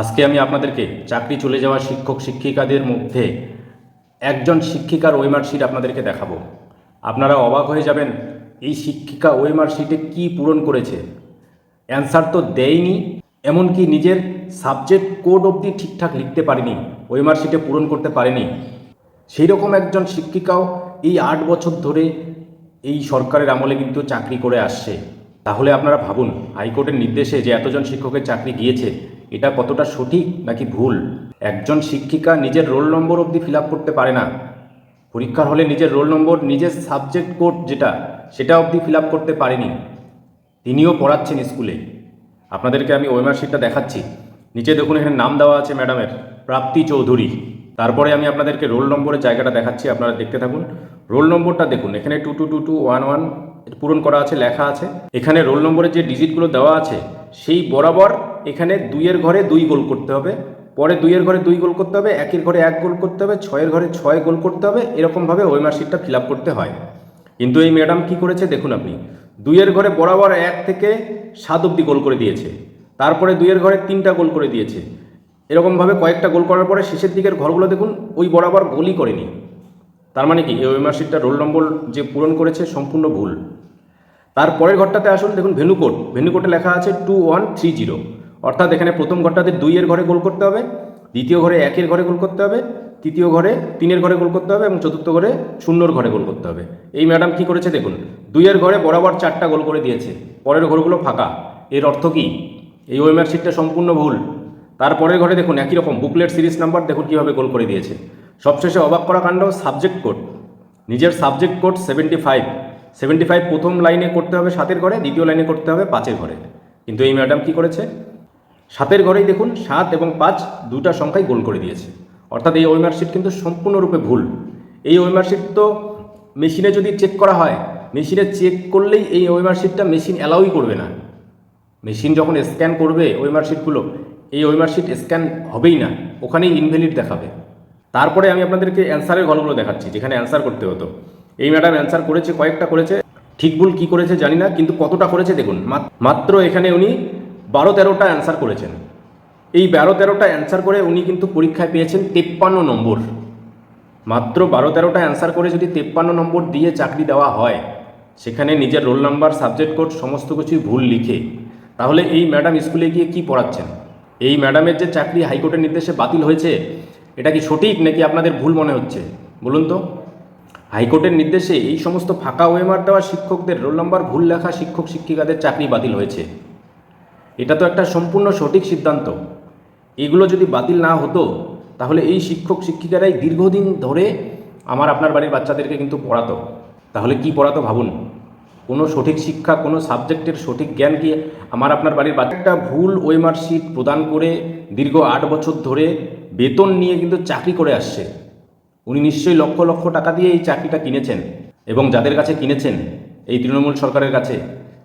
আজকে আমি আপনাদেরকে চাকরি চলে যাওয়া শিক্ষক শিক্ষিকাদের মধ্যে একজন শিক্ষিকার ওই মার্কশিট আপনাদেরকে দেখাবো। আপনারা অবাক হয়ে যাবেন, এই শিক্ষিকা ওই মার্কশিটে কী পূরণ করেছে? অ্যান্সার তো দেয়নি, এমনকি নিজের সাবজেক্ট কোড অবধি ঠিকঠাক লিখতে পারেনি ওই মার্কশিটে পূরণ করতে পারেনি। সেই রকম একজন শিক্ষিকাও এই আট বছর ধরে এই সরকারের আমলে কিন্তু চাকরি করে আসছে। তাহলে আপনারা ভাবুন, হাইকোর্টের নির্দেশে যে এতজন শিক্ষকের চাকরি গিয়েছে এটা কতটা সঠিক নাকি ভুল? একজন শিক্ষিকা নিজের রোল নম্বর অবধি ফিল করতে পারে না। পরীক্ষার হলে নিজের রোল নম্বর, নিজের সাবজেক্ট কোড যেটা, সেটা অবধি ফিল করতে পারেনি। তিনিও পড়াচ্ছেন স্কুলে। আপনাদেরকে আমি ওই মার্কশিটটা দেখাচ্ছি। নিচে দেখুন, এখানে নাম দেওয়া আছে ম্যাডামের, প্রাপ্তি চৌধুরী। তারপরে আমি আপনাদেরকে রোল নম্বরের জায়গাটা দেখাচ্ছি, আপনারা দেখতে থাকুন। রোল নম্বরটা দেখুন, এখানে two two two two one one পূরণ করা আছে, লেখা আছে। এখানে রোল নম্বরের যে ডিজিটগুলো দেওয়া আছে, সেই বরাবর এখানে দুইয়ের ঘরে দুই গোল করতে হবে, পরে দুইয়ের ঘরে দুই গোল করতে হবে, একের ঘরে এক গোল করতে হবে, ছয়ের ঘরে ছয় গোল করতে হবে, এরকমভাবে ওই মার্কশিটটা ফিল করতে হয়। কিন্তু এই ম্যাডাম কি করেছে দেখুন আপনি, দুইয়ের ঘরে বরাবর এক থেকে সাত অব্দি গোল করে দিয়েছে, তারপরে দুইয়ের ঘরে তিনটা গোল করে দিয়েছে, এরকমভাবে কয়েকটা গোল করার পরে শেষের দিকের ঘরগুলো দেখুন ওই বরাবর গোলই করেনি। তার মানে কি, এই ওয়েমার্কশিটটা রোল নম্বর যে পূরণ করেছে সম্পূর্ণ ভুল। তারপরের ঘরটাতে আসুন, দেখুন ভেনুকোড ভেনুকোডে লেখা আছে টু ওয়ান থ্রি জিরো। অর্থাৎ এখানে প্রথম ঘরটাতে দুইয়ের ঘরে গোল করতে হবে, দ্বিতীয় ঘরে একের ঘরে গোল করতে হবে, তৃতীয় ঘরে তিনের ঘরে গোল করতে হবে এবং চতুর্থ ঘরে শূন্যর ঘরে গোল করতে হবে। এই ম্যাডাম কি করেছে দেখুন, দুইয়ের ঘরে বরাবর চারটা গোল করে দিয়েছে, পরের ঘরগুলো ফাঁকা। এর অর্থ কি? এই ওয়েমার শিটটা সম্পূর্ণ ভুল। তারপরের ঘরে দেখুন একই রকম, বুকলেট সিরিজ নাম্বার দেখুন কীভাবে গোল করে দিয়েছে। সবশেষে অবাক করা কাণ্ড, সাবজেক্ট কোড। নিজের subject code seventy five. Seventy five প্রথম লাইনে করতে হবে সাতের ঘরে, দ্বিতীয় লাইনে করতে হবে পাঁচের ঘরে। কিন্তু এই ম্যাডাম কি করেছে? সাতের ঘরেই দেখুন সাত এবং পাঁচ দুটা সংখ্যাই গোল করে দিয়েছে। অর্থাৎ এই ওয়েমার্কশিট কিন্তু সম্পূর্ণরূপে ভুল। এই ওয়েমার্কশিট তো মেশিনে যদি চেক করা হয়, মেশিনে চেক করলেই এই ওয়েমার্কশিটটা মেশিন অ্যালাউই করবে না। মেশিন যখন স্ক্যান করবে ওই মার্কশিটগুলো এই ওই মার্কশিট স্ক্যান হবেই না, ওখানেই ইনভ্যালিড দেখাবে। তারপরে আমি আপনাদেরকে অ্যান্সারের ঘরগুলো দেখাচ্ছি, যেখানে অ্যান্সার করতে হতো। এই ম্যাডাম অ্যান্সার করেছে, কয়েকটা করেছে, ঠিক ভুল কী করেছে জানি না, কিন্তু কতটা করেছে দেখুন, মাত- মাত্র এখানে উনি বারো তেরোটা অ্যান্সার করেছেন। এই বারো তেরোটা অ্যান্সার করে উনি কিন্তু পরীক্ষায় পেয়েছেন তেপ্পান্ন নম্বর। মাত্র বারো তেরোটা অ্যান্সার করে যদি তেপ্পান্ন নম্বর দিয়ে চাকরি দেওয়া হয়, সেখানে নিজের রোল নাম্বার সাবজেক্ট কোড সমস্ত কিছুই ভুল লিখে, তাহলে এই ম্যাডাম স্কুলে গিয়ে কি পড়াচ্ছেন? এই ম্যাডামের যে চাকরি হাইকোর্টের নির্দেশে বাতিল হয়েছে, এটা কি সঠিক নাকি আপনাদের ভুল মনে হচ্ছে? বলুন তো। হাইকোর্টের নির্দেশে এই সমস্ত ফাঁকা ওয়েমার দেওয়া শিক্ষকদের রোল নাম্বার ভুল লেখা শিক্ষক শিক্ষিকাদের চাকরি বাতিল হয়েছে। এটা তো একটা সম্পূর্ণ সঠিক সিদ্ধান্ত। এগুলো যদি বাতিল না হতো, তাহলে এই শিক্ষক শিক্ষিকারাই দীর্ঘদিন ধরে আমার আপনার বাড়ির বাচ্চাদেরকে কিন্তু পড়াতো। তাহলে কি পড়াতো ভাবুন? কোনো সঠিক শিক্ষা, কোনো সাবজেক্টের সঠিক জ্ঞান কি আমার আপনার বাড়ির বাচ্চা একটা ভুল ওই মার্কশিট প্রদান করে দীর্ঘ আট বছর ধরে বেতন নিয়ে কিন্তু চাকরি করে আসছে। উনি নিশ্চয়ই লক্ষ লক্ষ টাকা দিয়ে এই চাকরিটা কিনেছেন এবং যাদের কাছে কিনেছেন, এই তৃণমূল সরকারের কাছে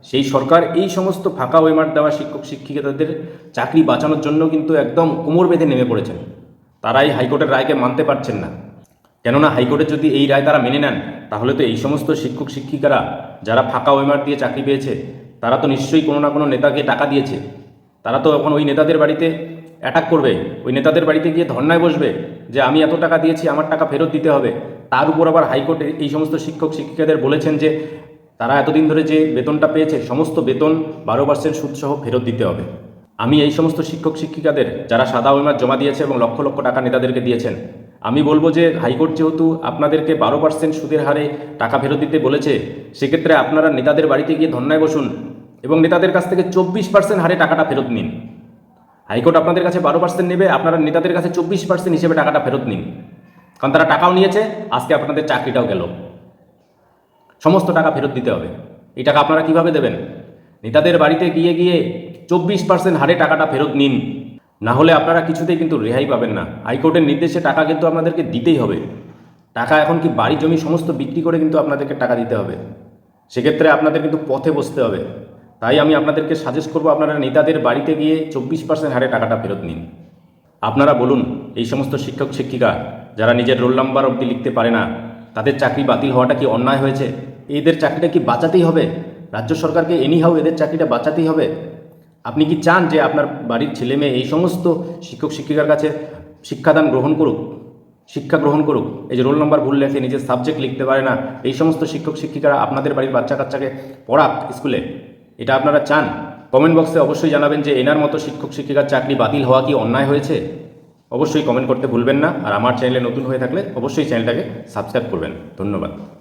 সেই সরকার এই সমস্ত ফাঁকা ওয়েমার দেওয়া শিক্ষক শিক্ষিকাদের চাকরি বাঁচানোর জন্য কিন্তু একদম কোমর বেঁধে নেমে পড়েছেন। তারা এই হাইকোর্টের রায়কে মানতে পারছেন না। কেননা হাইকোর্টের যদি এই রায় তারা মেনে নেন, তাহলে তো এই সমস্ত শিক্ষক শিক্ষিকারা যারা ফাঁকা ওয়েমার দিয়ে চাকরি পেয়েছে, তারা তো নিশ্চয়ই কোনো না কোনো নেতাকে টাকা দিয়েছে। তারা তো এখন ওই নেতাদের বাড়িতে অ্যাটাক করবে। ওই নেতাদের বাড়িতে গিয়ে ধর্নায় বসবে যে আমি এত টাকা দিয়েছি, আমার টাকা ফেরত দিতে হবে। তার উপর আবার হাইকোর্টে এই সমস্ত শিক্ষক শিক্ষিকাদের বলেছেন যে তারা এতদিন ধরে যে বেতনটা পেয়েছে, সমস্ত বেতন বারো পার্সেন্ট সুদসহ ফেরত দিতে হবে। আমি এই সমস্ত শিক্ষক শিক্ষিকাদের, যারা সাদা ওয়েমার জমা দিয়েছে এবং লক্ষ লক্ষ টাকা নেতাদেরকে দিয়েছেন, আমি বলব যে হাইকোর্ট যেহেতু আপনাদেরকে বারো পার্সেন্ট সুদের হারে টাকা ফেরত দিতে বলেছে, সেক্ষেত্রে আপনারা নেতাদের বাড়িতে গিয়ে ধন্যায় বসুন এবং নেতাদের কাছ থেকে চব্বিশ পার্সেন্ট হারে টাকাটা ফেরত নিন। হাইকোর্ট আপনাদের কাছে বারো পার্সেন্ট নেবে, আপনারা নেতাদের কাছে চব্বিশ পার্সেন্ট হিসেবে টাকাটা ফেরত নিন। কারণ তারা টাকাও নিয়েছে, আজকে আপনাদের চাকরিটাও গেল। সমস্ত টাকা ফেরত দিতে হবে। এই টাকা আপনারা কীভাবে দেবেন? নেতাদের বাড়িতে গিয়ে গিয়ে চব্বিশ পার্সেন্ট হারে টাকাটা ফেরত নিন। না হলে আপনারা কিছুতেই কিন্তু রেহাই পাবেন না। হাইকোর্টের নির্দেশে টাকা কিন্তু আপনাদেরকে দিতেই হবে। টাকা এখন কি বাড়ি জমি সমস্ত বিক্রি করে কিন্তু আপনাদেরকে টাকা দিতে হবে? সেক্ষেত্রে আপনাদের কিন্তু পথে বসতে হবে। তাই আমি আপনাদেরকে সাজেস্ট করব আপনারা নেতাদের বাড়িতে গিয়ে চব্বিশ পার্সেন্ট হারে টাকাটা ফেরত নিন। আপনারা বলুন, এই সমস্ত শিক্ষক শিক্ষিকা যারা নিজের রোল নাম্বার অবধি লিখতে পারে না, তাদের চাকরি বাতিল হওয়াটা কি অন্যায় হয়েছে? এদের চাকরিটা কি বাঁচাতেই হবে? রাজ্য সরকারকে এনি এনিহাও এদের চাকরিটা বাঁচাতেই হবে? আপনি কি চান যে আপনার বাড়ির ছেলে মেয়ে এই সমস্ত শিক্ষক, শিক্ষিকার কাছে শিক্ষাদান গ্রহণ করুক? শিক্ষা গ্রহণ করুক। এই যে রোল নম্বর ভুল লেখে, নিজের সাবজেক্ট লিখতে পারে না। এই সমস্ত শিক্ষক, শিক্ষিকারা আপনাদের বাড়ির বাচ্চা কাচ্চাকে পড়াক স্কুলে এটা আপনারা চান? কমেন্ট বক্সে অবশ্যই জানাবেন যে এনার মতো শিক্ষক, শিক্ষিকার চাকরি বাতিল হওয়া কি অন্যায় হয়েছে? অবশ্যই কমেন্ট করতে ভুলবেন না। আর আমার চ্যানেলে নতুন হয়ে থাকলে অবশ্যই চ্যানেলটাকে সাবস্ক্রাইব করবেন। ধন্যবাদ।